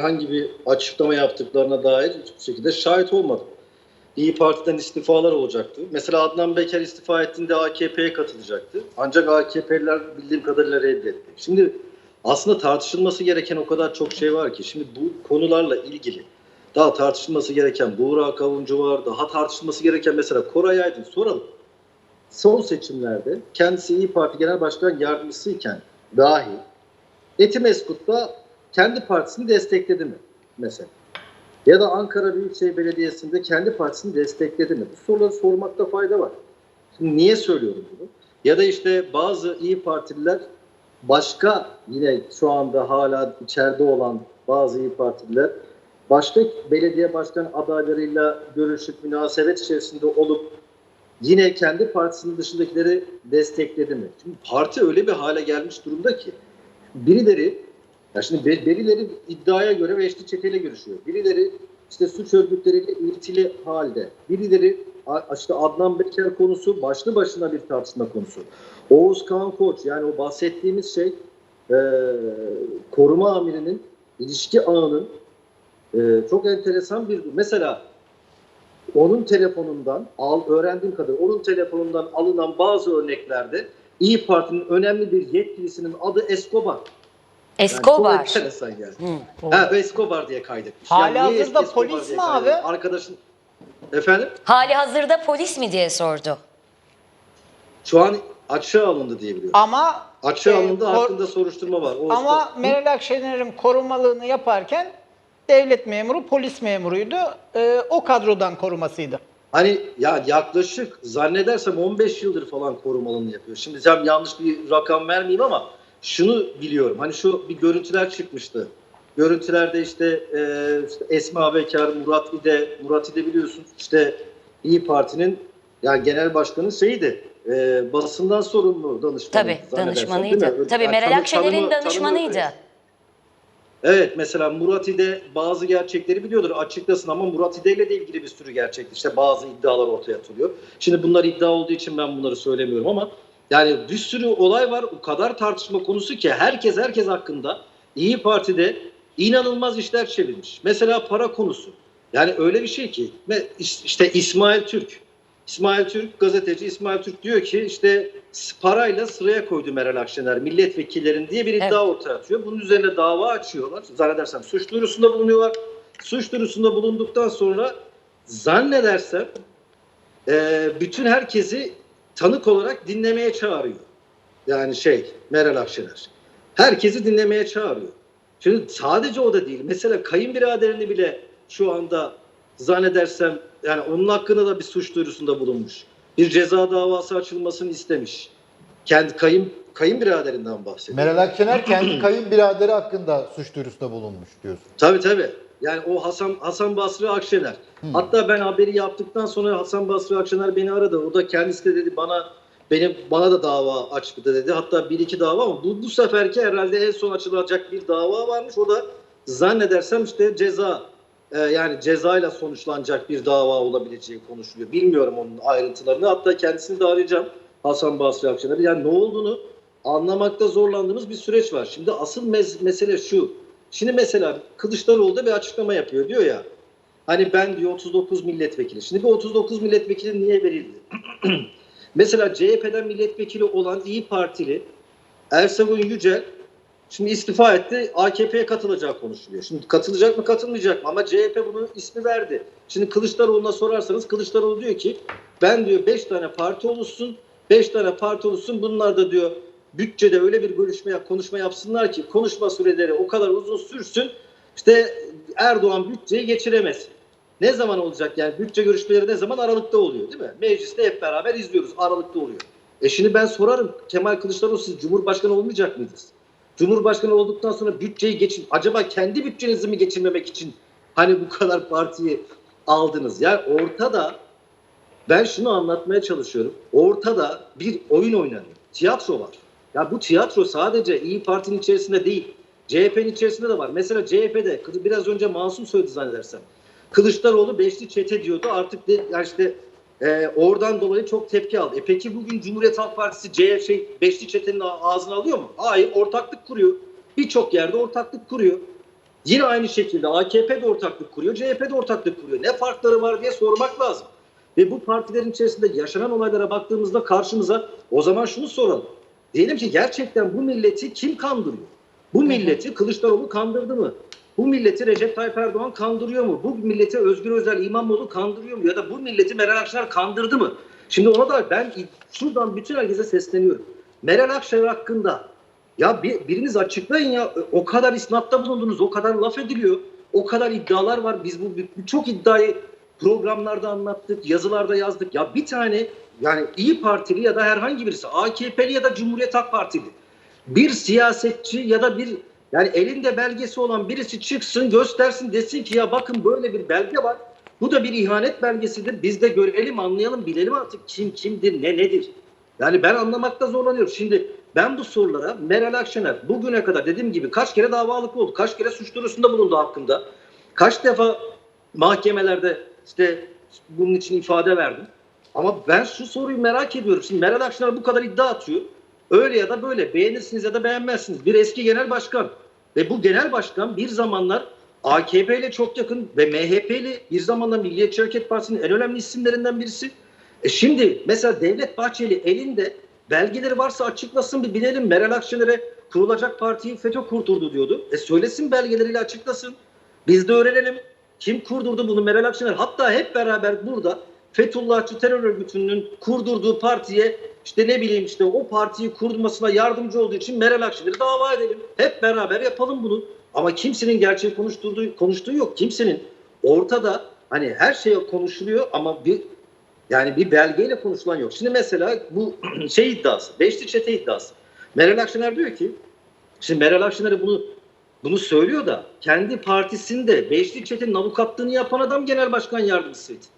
herhangi bir açıklama yaptıklarına dair hiçbir şekilde şahit olmadım. İyi Parti'den istifalar olacaktı. Mesela Adnan Beker istifa ettiğinde AKP'ye katılacaktı. Ancak AKP'liler bildiğim kadarıyla reddetti. Şimdi aslında tartışılması gereken o kadar çok şey var ki. Şimdi bu konularla ilgili daha tartışılması gereken Buğra Kavuncu var. Daha tartışılması gereken mesela Koray Aydın soralım. Son seçimlerde kendisi İyi Parti Genel Başkan Yardımcısıyken dahi Etimeskut'ta kendi partisini destekledi mi mesela? Ya da Ankara Büyükşehir Belediyesi'nde kendi partisini destekledi mi? Bu soruları sormakta fayda var. Şimdi niye söylüyorum bunu? Ya da işte bazı iyi Partililer başka yine şu anda hala içeride olan bazı iyi Partililer başka belediye başkan adaylarıyla görüşüp münasebet içerisinde olup yine kendi partisinin dışındakileri destekledi mi? Şimdi parti öyle bir hale gelmiş durumda ki birileri ya şimdi birileri iddiaya göre beşli çeteyle görüşüyor. Birileri işte suç örgütleriyle ilintili halde. Birileri işte Adnan Beker konusu başlı başına bir tartışma konusu. Oğuz Kağan Koç yani o bahsettiğimiz şey e, koruma amirinin ilişki ağının e, çok enteresan bir mesela onun telefonundan al öğrendiğim kadar onun telefonundan alınan bazı örneklerde İyi Parti'nin önemli bir yetkilisinin adı Escobar. Yani çok Escobar. enteresan yani. Hı. Ha, Escobar diye kaydetmiş. Hali niye hazırda Escobar polis mi abi? Arkadaşın efendim Hali hazırda polis mi diye sordu. şu an açığa alındı diye biliyorum. Ama Açığa e, alındı kor- hakkında soruşturma var. O ama usta- Meral Akşener'in korumalığını yaparken devlet memuru, polis memuruydu. E, o kadrodan korumasıydı. Hani ya yaklaşık zannedersem 15 yıldır falan korumalını yapıyor. Şimdi sen yanlış bir rakam vermeyeyim ama şunu biliyorum. Hani şu bir görüntüler çıkmıştı. Görüntülerde işte, e, işte Esma Bekar, Murat İde, Murat İde biliyorsunuz işte İyi Parti'nin yani genel başkanı şeydi. E, basından sorumlu danışmanı. Tabii danışmanıydı. Tabii Yani Meral tanı- Akşener'in danışmanıydı. tanımı- Evet mesela Murat İde bazı gerçekleri biliyordur açıklasın ama Murat İde ile de ilgili bir sürü gerçek işte bazı iddialar ortaya atılıyor. Şimdi bunlar iddia olduğu için ben bunları söylemiyorum ama yani bir sürü olay var o kadar tartışma konusu ki herkes herkes hakkında İyi Parti'de inanılmaz işler çevirmiş. Mesela para konusu. Yani öyle bir şey ki işte İsmail Türk. İsmail Türk gazeteci İsmail Türk diyor ki işte parayla sıraya koydu Meral Akşener milletvekillerin diye bir iddia Evet. ortaya atıyor. Bunun üzerine dava açıyorlar. Zannedersem suç duyurusunda bulunuyorlar. Suç duyurusunda bulunduktan sonra zannedersem e, bütün herkesi tanık olarak dinlemeye çağırıyor. Yani şey Meral Akşener. Herkesi dinlemeye çağırıyor. Şimdi sadece o da değil. Mesela kayınbiraderini bile şu anda zannedersem yani onun hakkında da bir suç duyurusunda bulunmuş. Bir ceza davası açılmasını istemiş. Kendi kayın kayınbiraderinden bahsediyor. Meral Akşener kendi kayınbiraderi hakkında suç duyurusunda bulunmuş diyorsun. Tabii tabii. Yani o Hasan Hasan Basri Akşener. Hatta ben haberi yaptıktan sonra Hasan Basri Akşener beni aradı. O da kendisi de dedi bana benim bana da dava açtı dedi. Hatta bir iki dava ama bu, bu seferki herhalde en son açılacak bir dava varmış. O da zannedersem işte ceza e, yani cezayla sonuçlanacak bir dava olabileceği konuşuluyor. Bilmiyorum onun ayrıntılarını. Hatta kendisini de arayacağım Hasan Basri Akşener. Yani ne olduğunu anlamakta zorlandığımız bir süreç var. Şimdi asıl mez- mesele şu. Şimdi mesela Kılıçdaroğlu da bir açıklama yapıyor. Diyor ya hani ben diyor 39 milletvekili. Şimdi bu 39 milletvekili niye verildi? mesela CHP'den milletvekili olan İyi Partili Ersoy Yücel şimdi istifa etti. AKP'ye katılacağı konuşuluyor. Şimdi katılacak mı katılmayacak mı? Ama CHP bunu ismi verdi. Şimdi Kılıçdaroğlu'na sorarsanız Kılıçdaroğlu diyor ki ben diyor 5 tane parti oluşsun. 5 tane parti oluşsun. Bunlar da diyor bütçede öyle bir görüşme konuşma yapsınlar ki konuşma süreleri o kadar uzun sürsün. İşte Erdoğan bütçeyi geçiremez. Ne zaman olacak yani bütçe görüşmeleri ne zaman Aralık'ta oluyor değil mi? Mecliste hep beraber izliyoruz Aralık'ta oluyor. E şimdi ben sorarım Kemal Kılıçdaroğlu siz Cumhurbaşkanı olmayacak mıydınız? Cumhurbaşkanı olduktan sonra bütçeyi geçin. Acaba kendi bütçenizi mi geçirmemek için hani bu kadar partiyi aldınız? Yani ortada ben şunu anlatmaya çalışıyorum. Ortada bir oyun oynanıyor. Tiyatro var. Ya bu tiyatro sadece İyi Parti'nin içerisinde değil. CHP'nin içerisinde de var. Mesela CHP'de biraz önce Masum söyledi zannedersem. Kılıçdaroğlu beşli çete diyordu. Artık de, yani işte e, oradan dolayı çok tepki aldı. E peki bugün Cumhuriyet Halk Partisi C şey beşli çetenin ağ- ağzına alıyor mu? Hayır, ortaklık kuruyor. Birçok yerde ortaklık kuruyor. Yine aynı şekilde AKP de ortaklık kuruyor, CHP de ortaklık kuruyor. Ne farkları var diye sormak lazım. Ve bu partilerin içerisinde yaşanan olaylara baktığımızda karşımıza o zaman şunu soralım. Diyelim ki gerçekten bu milleti kim kandırıyor? Bu milleti Kılıçdaroğlu kandırdı mı? Bu milleti Recep Tayyip Erdoğan kandırıyor mu? Bu milleti Özgür Özel İmamoğlu kandırıyor mu? Ya da bu milleti Meral Akşener kandırdı mı? Şimdi ona da ben şuradan bütün herkese sesleniyorum. Meral Akşener hakkında ya bir, biriniz açıklayın ya o kadar isnatta bulundunuz, o kadar laf ediliyor, o kadar iddialar var. Biz bu birçok iddiayı programlarda anlattık, yazılarda yazdık. Ya bir tane yani İyi Partili ya da herhangi birisi AKP'li ya da Cumhuriyet Halk Partili bir siyasetçi ya da bir yani elinde belgesi olan birisi çıksın göstersin desin ki ya bakın böyle bir belge var. Bu da bir ihanet belgesidir. Biz de görelim, anlayalım, bilelim artık kim kimdir, ne nedir. Yani ben anlamakta zorlanıyorum. Şimdi ben bu sorulara Meral Akşener bugüne kadar dediğim gibi kaç kere davalık oldu, kaç kere suç duyurusunda bulundu hakkında. Kaç defa mahkemelerde işte bunun için ifade verdim. Ama ben şu soruyu merak ediyorum. Şimdi Meral Akşener bu kadar iddia atıyor. Öyle ya da böyle beğenirsiniz ya da beğenmezsiniz. Bir eski genel başkan ve bu genel başkan bir zamanlar AKP ile çok yakın ve MHP ile bir zamanlar Milliyetçi Hareket Partisi'nin en önemli isimlerinden birisi. E şimdi mesela Devlet Bahçeli elinde belgeleri varsa açıklasın bir bilelim. Meral Akşener'e kurulacak partiyi FETÖ kurdurdu diyordu. E söylesin belgeleriyle açıklasın. Biz de öğrenelim. Kim kurdurdu bunu Meral Akşener? Hatta hep beraber burada Fethullahçı terör örgütünün kurdurduğu partiye işte ne bileyim işte o partiyi kurmasına yardımcı olduğu için Meral Akşener'i dava edelim. Hep beraber yapalım bunu. Ama kimsenin gerçeği konuşturduğu, konuştuğu yok. Kimsenin ortada hani her şey konuşuluyor ama bir yani bir belgeyle konuşulan yok. Şimdi mesela bu şey iddiası, beşli çete iddiası. Meral Akşener diyor ki, şimdi Meral Akşener'e bunu bunu söylüyor da kendi partisinde beşli çetenin avukatlığını yapan adam genel başkan yardımcısıydı.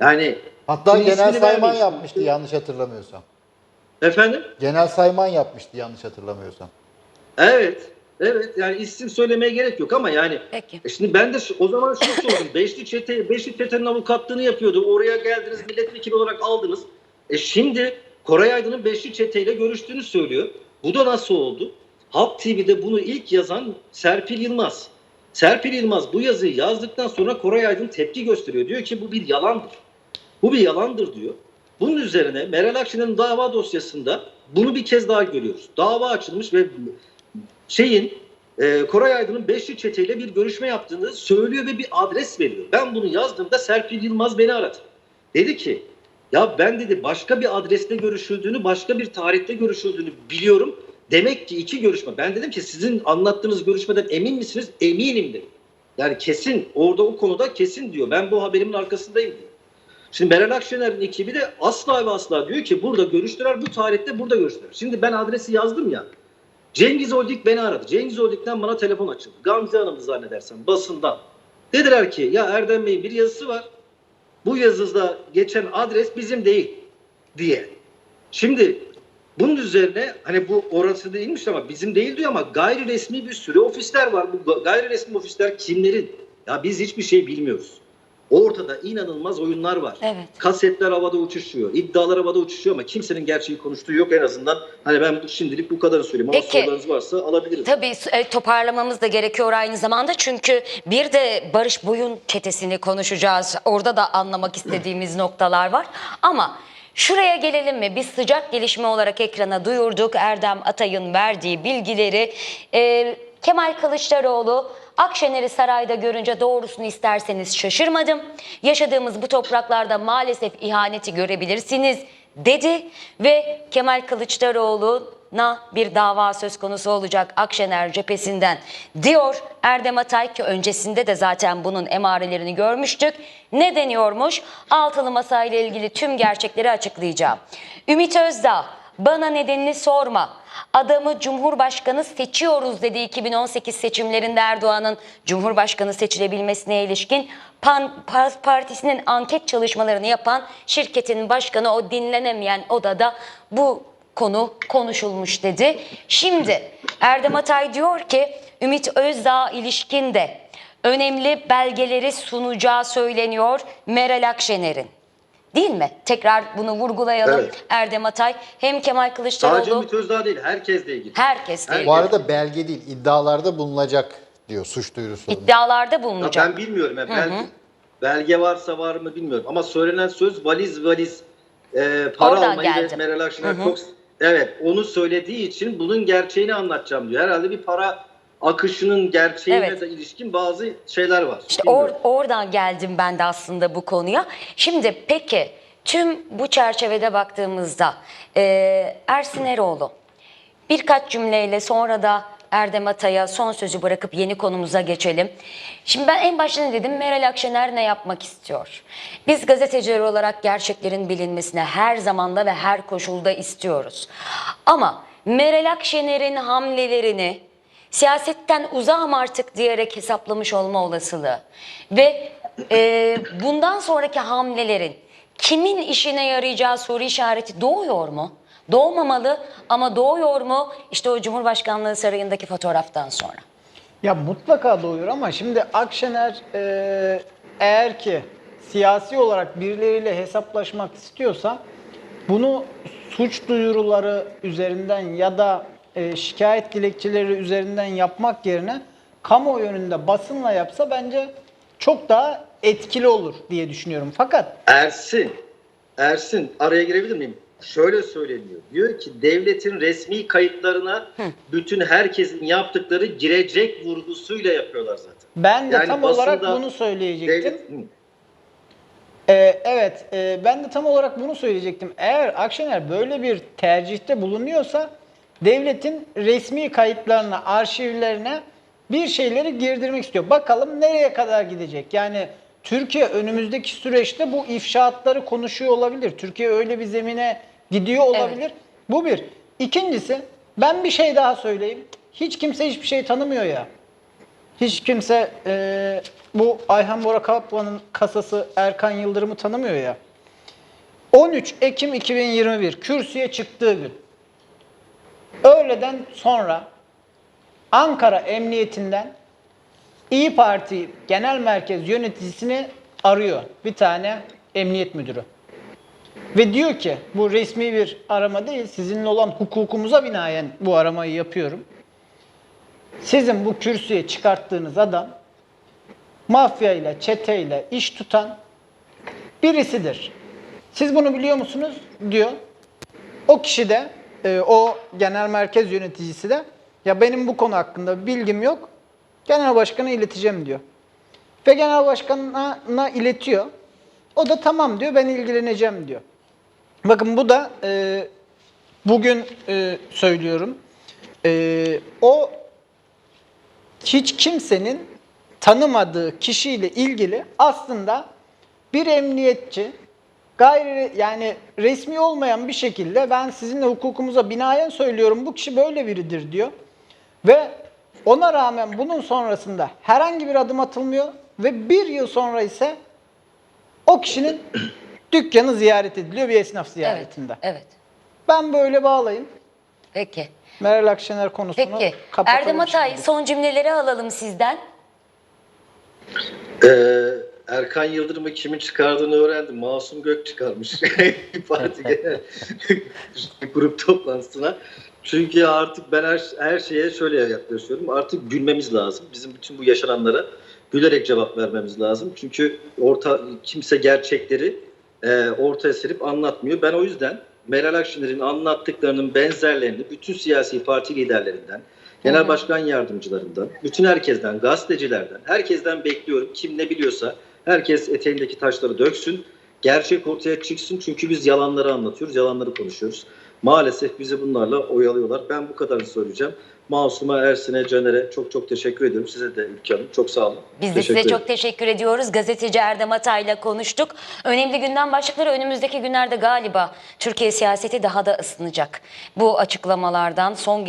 Yani Hatta genel sayman vermeyeyim. yapmıştı yanlış hatırlamıyorsam. efendim? Genel sayman yapmıştı yanlış hatırlamıyorsam. Evet. Evet yani isim söylemeye gerek yok ama yani Peki. E şimdi ben de o zaman şunu sordum. Beşli çete, Beşli çetenin avukatlığını yapıyordu. Oraya geldiniz milletvekili olarak aldınız. E şimdi Koray Aydın'ın Beşli çeteyle görüştüğünü söylüyor. Bu da nasıl oldu? Halk TV'de bunu ilk yazan Serpil Yılmaz. Serpil Yılmaz bu yazıyı yazdıktan sonra Koray Aydın tepki gösteriyor. Diyor ki bu bir yalandır. Bu bir yalandır diyor. Bunun üzerine Meral Akşener'in dava dosyasında bunu bir kez daha görüyoruz. Dava açılmış ve şeyin e, Koray Aydın'ın Beşli çeteyle bir görüşme yaptığını söylüyor ve bir adres veriyor. Ben bunu yazdığımda Serpil Yılmaz beni aradı. Dedi ki ya ben dedi başka bir adreste görüşüldüğünü, başka bir tarihte görüşüldüğünü biliyorum. Demek ki iki görüşme. Ben dedim ki sizin anlattığınız görüşmeden emin misiniz? Eminim dedim. Yani kesin orada o konuda kesin diyor. Ben bu haberimin arkasındayım diyor. Şimdi Meral Akşener'in ekibi de asla ve asla diyor ki burada görüştüler, bu tarihte burada görüştüler. Şimdi ben adresi yazdım ya. Cengiz Oldik beni aradı. Cengiz Oldik'ten bana telefon açıldı. Gamze Hanım'ı zannedersem basından. Dediler ki ya Erdem Bey'in bir yazısı var. Bu yazıda geçen adres bizim değil diye. Şimdi bunun üzerine hani bu orası değilmiş ama bizim değil diyor ama gayri resmi bir sürü ofisler var. Bu gayri resmi ofisler kimlerin? Ya biz hiçbir şey bilmiyoruz. Ortada inanılmaz oyunlar var. Evet. Kasetler havada uçuşuyor. iddialar havada uçuşuyor ama kimsenin gerçeği konuştuğu yok en azından. Hani ben şimdilik bu kadarı söyleyeyim ama Peki. sorularınız varsa alabiliriz. Tabii e, toparlamamız da gerekiyor aynı zamanda çünkü bir de Barış Boyun çetesini konuşacağız. Orada da anlamak istediğimiz noktalar var. Ama şuraya gelelim mi? Biz sıcak gelişme olarak ekrana duyurduk. Erdem Atay'ın verdiği bilgileri. Ee, Kemal Kılıçdaroğlu Akşener'i sarayda görünce doğrusunu isterseniz şaşırmadım. Yaşadığımız bu topraklarda maalesef ihaneti görebilirsiniz dedi ve Kemal Kılıçdaroğlu'na bir dava söz konusu olacak Akşener cephesinden diyor Erdem Atay ki öncesinde de zaten bunun emarelerini görmüştük. Ne deniyormuş? Altılı Masa ile ilgili tüm gerçekleri açıklayacağım. Ümit Özdağ bana nedenini sorma. Adamı Cumhurbaşkanı seçiyoruz dedi 2018 seçimlerinde Erdoğan'ın Cumhurbaşkanı seçilebilmesine ilişkin Pan, Partisi'nin anket çalışmalarını yapan şirketin başkanı o dinlenemeyen odada bu konu konuşulmuş dedi. Şimdi Erdem Atay diyor ki Ümit Özdağ ilişkin de önemli belgeleri sunacağı söyleniyor Meral Akşener'in. Değil mi? Tekrar bunu vurgulayalım. Evet. Erdem Atay hem Kemal Sadece Kılıçdaroğlu Ümit Özdağ değil herkesle ilgili. herkes değil. Bu arada belge değil, iddialarda bulunacak diyor suç duyurusu. İddialarda Ya bulunacak. ben bilmiyorum. ya. Belge, belge varsa var mı bilmiyorum. Ama söylenen söz valiz valiz e, para Oradan almayı ve geldim. Meral Akşener çok... Evet onu söylediği için bunun gerçeğini anlatacağım diyor. Herhalde bir para akışının gerçeğine Evet. de ilişkin bazı şeyler var. İşte Bilmiyorum. or- oradan geldim ben de aslında bu konuya. Şimdi peki tüm bu çerçevede baktığımızda e, Ersin Eroğlu birkaç cümleyle sonra da Erdem Atay'a son sözü bırakıp yeni konumuza geçelim. Şimdi ben en başta ne dedim? Meral Akşener ne yapmak istiyor? Biz gazeteciler olarak gerçeklerin bilinmesine her zamanda ve her koşulda istiyoruz. Ama Meral Akşener'in hamlelerini siyasetten uzağım artık diyerek hesaplamış olma olasılığı ve e, bundan sonraki hamlelerin kimin işine yarayacağı soru işareti doğuyor mu? Doğmamalı ama doğuyor mu? İşte o Cumhurbaşkanlığı sarayındaki fotoğraftan sonra. Ya mutlaka doğuyor ama şimdi Akşener e, eğer ki siyasi olarak birileriyle hesaplaşmak istiyorsa bunu suç duyuruları üzerinden ya da e, şikayet dilekçeleri üzerinden yapmak yerine kamuoyu önünde basınla yapsa bence çok daha etkili olur diye düşünüyorum. Fakat Ersin, Ersin araya girebilir miyim? Şöyle söyleniyor. Diyor ki devletin resmi kayıtlarına bütün herkesin yaptıkları girecek vurgusuyla yapıyorlar zaten. ben de Yani tam basında olarak bunu söyleyecektim. Devlet, Hı. Ee, evet, e, ben de tam olarak bunu söyleyecektim. Eğer Akşener böyle bir tercihte bulunuyorsa devletin resmi kayıtlarına, arşivlerine bir şeyleri girdirmek istiyor. Bakalım nereye kadar gidecek? Yani Türkiye önümüzdeki süreçte bu ifşaatları konuşuyor olabilir. Türkiye öyle bir zemine gidiyor olabilir. Bu bir. İkincisi ben bir şey daha söyleyeyim. Hiç kimse hiçbir şey tanımıyor ya. Hiç kimse e, bu Ayhan Bora Kaplan'ın kasası Erkan Yıldırım'ı tanımıyor ya. 13 Ekim 2021 kürsüye çıktığı gün. Öğleden sonra Ankara Emniyetinden İyi Parti Genel Merkez yöneticisini arıyor bir tane emniyet müdürü. Ve diyor ki bu resmi bir arama değil sizinle olan hukukumuza binaen bu aramayı yapıyorum. Sizin bu kürsüye çıkarttığınız adam mafya ile, çete ile iş tutan birisidir. Siz bunu biliyor musunuz? diyor. O kişi de, e, o genel merkez yöneticisi de ya benim bu konu hakkında bilgim yok. Genel başkana ileteceğim diyor. Ve genel başkanına iletiyor. O da tamam diyor ben ilgileneceğim diyor. Bakın bu da e, bugün e, söylüyorum. E, o hiç kimsenin tanımadığı kişiyle ilgili aslında bir emniyetçi gayri yani resmi olmayan bir şekilde ben sizinle hukukumuza binaen söylüyorum bu kişi böyle biridir diyor. Ve ona rağmen bunun sonrasında herhangi bir adım atılmıyor ve bir yıl sonra ise o kişinin dükkanı ziyaret ediliyor bir esnaf Evet. ziyaretinde. Evet. Ben böyle bağlayayım. Peki. Meral Akşener konusunu Peki. kapatalım Erdem Atay şimdi. son cümleleri alalım sizden. Ee, Erkan Yıldırım'ı kimin çıkardığını öğrendim. Masum Gök çıkarmış. Parti genel grup toplantısına. Çünkü artık ben her, her şeye şöyle yaklaşıyorum. Artık gülmemiz lazım. Bizim bütün bu yaşananlara gülerek cevap vermemiz lazım. Çünkü orta kimse gerçekleri e, ortaya serip anlatmıyor. Ben o yüzden Meral Akşener'in anlattıklarının benzerlerini bütün siyasi parti liderlerinden, genel başkan yardımcılarından, bütün herkesten, gazetecilerden, herkesten bekliyorum. Kim ne biliyorsa herkes eteğindeki taşları döksün. Gerçek ortaya çıksın çünkü biz yalanları anlatıyoruz, yalanları konuşuyoruz. Maalesef bizi bunlarla oyalıyorlar. Ben bu kadarını söyleyeceğim. Masum'a, Ersin'e, Caner'e çok çok teşekkür ediyorum. Size de Ülke Hanım. Çok sağ olun. Biz de size çok teşekkür ediyoruz. Gazeteci Erdem Atay'la konuştuk. Önemli gündem başlıkları önümüzdeki günlerde galiba Türkiye siyaseti daha da ısınacak. Bu açıklamalardan son geliş